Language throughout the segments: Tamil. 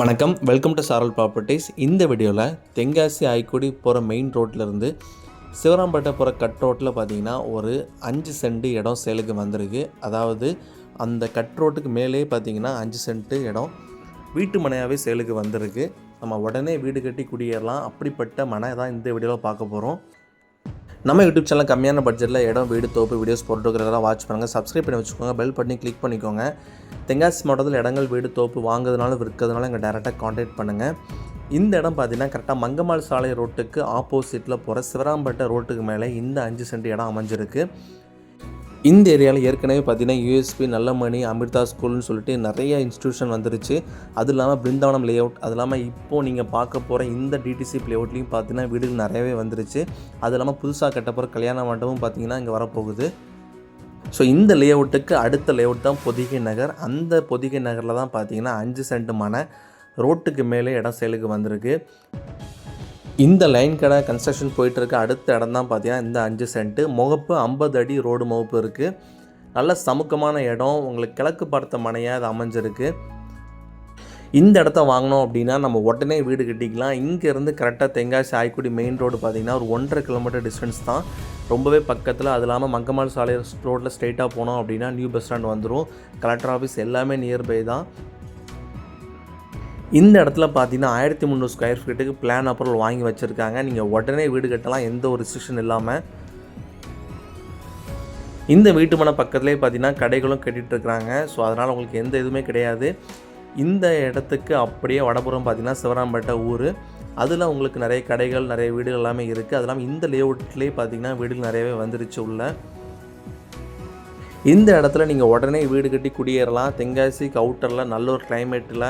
வணக்கம். வெல்கம் டு சாரல் ப்ராப்பர்ட்டிஸ் இந்த வீடியோவில் தென்காசி ஆய்க்குடி போகிற மெயின் ரோட்டிலேருந்து சிவராம்பேட்டை போகிற கட் ரோட்டில் பார்த்தீங்கன்னா ஒரு அஞ்சு சென்ட் இடம் சேலுக்கு வந்திருக்கு. அதாவது அந்த கட் ரோட்டுக்கு மேலே பார்த்தீங்கன்னா அஞ்சு சென்ட்டு இடம் வீட்டு மனையாகவே சேலுக்கு வந்திருக்கு. நம்ம உடனே வீடு கட்டி குடியேறலாம். அப்படிப்பட்ட மனை தான் இந்த வீடியோவில் பார்க்க போகிறோம் நம்ம யூடியூப் சேனல் கம்மியான பட்ஜெட்டில் இடம் வீடு தோப்பு வீடியோஸ் போட்டுக்கிறதெல்லாம் வாட்ச் பண்ணுங்கள் சப்ஸ்கிரைப் பண்ணி வச்சுக்கோங்க. பெல் பண்ணி கிளிக் பண்ணிக்கோங்க. தென்காசி மாவட்டத்தில் இடங்கள் வீடு தோப்பு வாங்குறதுனால விற்கிறதுனால எங்கள் டேரெக்டாக காண்டாக்ட் பண்ணுங்கள் இந்த இடம் பார்த்தீங்கன்னா கரெக்டாக மங்கம்மாள் சாலை ரோட்டுக்கு ஆப்போசிட்டில் போகிற சிவராம்பேட்டை ரோட்டுக்கு மேலே இந்த அஞ்சு சென்ட் இடம் அமைஞ்சிருக்கு. இந்த ஏரியாவில் ஏற்கனவே பார்த்தீங்கன்னா யூஎஸ்பி நல்லமணி அமிர்தா ஸ்கூல்னு சொல்லிட்டு நிறைய இன்ஸ்டியூஷன் வந்துருச்சு. அது இல்லாமல் பிருந்தாவனம் லே அவுட் அது இல்லாமல் இப்போது நீங்கள் பார்க்க போகிற இந்த டிடிசி லே அவுட்லேயும் பார்த்தீங்கன்னா வீடுகள் நிறையவே வந்துருச்சு. அது இல்லாமல் புதுசாக கட்ட போகிற கல்யாண மண்டபம் பார்த்தீங்கன்னா இங்கே வரப்போகுது. ஸோ இந்த லே அவுட்டுக்கு அடுத்த லே அவுட் தான் பொதிகை நகர். அந்த பொதிகை நகரில் தான் பார்த்தீங்கன்னா அஞ்சு சென்ட் மனை ரோட்டுக்கு மேலே இடம் சேலுக்கு வந்திருக்கு. இந்த லைன் கடை கன்ஸ்ட்ரக்ஷன் போயிட்டுருக்க அடுத்த இடம் தான் பார்த்தீங்கன்னா இந்த அஞ்சு சென்ட்டு முகப்பு ஐம்பது அடி ரோடு முகப்பு இருக்குது நல்ல சமுக்கமான இடம். உங்களுக்கு கிழக்கு பார்த்த மனையாக அது அமைஞ்சிருக்கு. இந்த இடத்த வாங்கினோம் அப்படின்னா நம்ம உடனே வீடு கட்டிக்கலாம். இங்கேருந்து கரெக்டாக தென்காசி ஆய்க்குடி மெயின் ரோடு பார்த்தீங்கன்னா ஒரு ஒன்றரை கிலோமீட்டர் டிஸ்டன்ஸ் தான். ரொம்பவே பக்கத்தில் அது இல்லாமல் மங்கம்மாள் சாலை ரோட்டில் ஸ்ட்ரெயிட்டாக போனோம் அப்படின்னா நியூ பஸ் ஸ்டாண்ட் வந்துடும் கலெக்டர் ஆஃபீஸ் எல்லாமே நியர்பை தான். இந்த இடத்துல பார்த்தீங்கன்னா ஆயிரத்தி முந்நூறு ஸ்கொயர் ஃபீட்டுக்கு பிளான் அப்ரூவல் வாங்கி வச்சுருக்காங்க. நீங்கள் உடனே வீடு கட்டலாம் எந்த ஒரு ரிஸ்ட்ரிக்ஷன் இல்லாமல் இந்த வீட்டு மன பக்கத்துலேயே பார்த்தீங்கன்னா கடைகளும் கட்டிகிட்டு இருக்கிறாங்க ஸோ அதனால் உங்களுக்கு எந்த இதுவுமே கிடையாது. இந்த இடத்துக்கு அப்படியே வடபுறம் பார்த்தீங்கன்னா சிவராம்பேட்டை ஊர். அதில் உங்களுக்கு நிறைய கடைகள் நிறைய வீடுகள் எல்லாமே இருக்குது அது இல்லாமல் இந்த லேஅவுட்லேயே பார்த்தீங்கன்னா வீடுகள் நிறையவே வந்துருச்சு உள்ள. இந்த இடத்துல நீங்கள் உடனே வீடு கட்டி குடியேறலாம். தென்காசிக்கு அவுட்டரில் நல்ல ஒரு கிளைமேட்டில்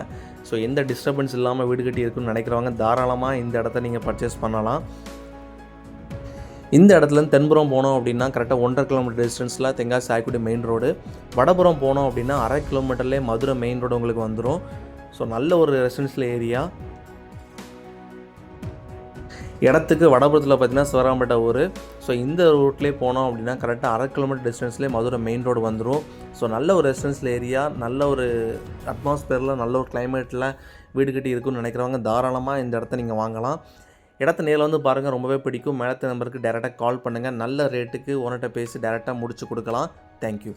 ஸோ எந்த டிஸ்டர்பன்ஸ் இல்லாமல் வீடு கட்டி இருக்குன்னு நினைக்கிறவங்க தாராளமாக இந்த இடத்த நீங்கள் பர்ச்சேஸ் பண்ணலாம். இந்த இடத்துலேருந்து தென்புறம் போனோம் அப்படின்னா கரெக்டாக ஒன்றரை கிலோமீட்டர் டிஸ்டன்ஸில் தென்காசி ஆய்க்குடி மெயின் ரோடு வடபுறம் போனோம் அப்படின்னா அரை கிலோமீட்டர்லேயே மதுரை மெயின் ரோடு உங்களுக்கு வந்துடும் ஸோ நல்ல ஒரு ரெசிடென்ஷியல் ஏரியா இடத்துக்கு வடபுறத்தில் பார்த்தீங்கன்னா சிவராம்பேட்டை ஊர். ஸோ இந்த ரூட்லேயே போனோம் அப்படின்னா கரெக்டாக அரை கிலோமீட்டர் டிஸ்டன்ஸ்லேயே மதுரை மெயின் ரோடு வந்துடும் ஸோ நல்ல ஒரு ரெசிடென்ஷியல் ஏரியா நல்ல ஒரு அட்மாஸ்பியரில் நல்ல ஒரு கிளைமேட்டில் வீடு கட்டி இருக்குன்னு நினைக்கிறவங்க தாராளமாக இந்த இடத்த நீங்கள் வாங்கலாம். இடத்த நேரில் வந்து பாருங்கள் ரொம்பவே பிடிக்கும். மேலத்த நம்பருக்கு டேரெக்டாக கால் பண்ணுங்கள் நல்ல ரேட்டுக்கு ஓனர்கிட்ட பேசி டேரெக்டாக முடிச்சு கொடுக்கலாம். தேங்க்யூ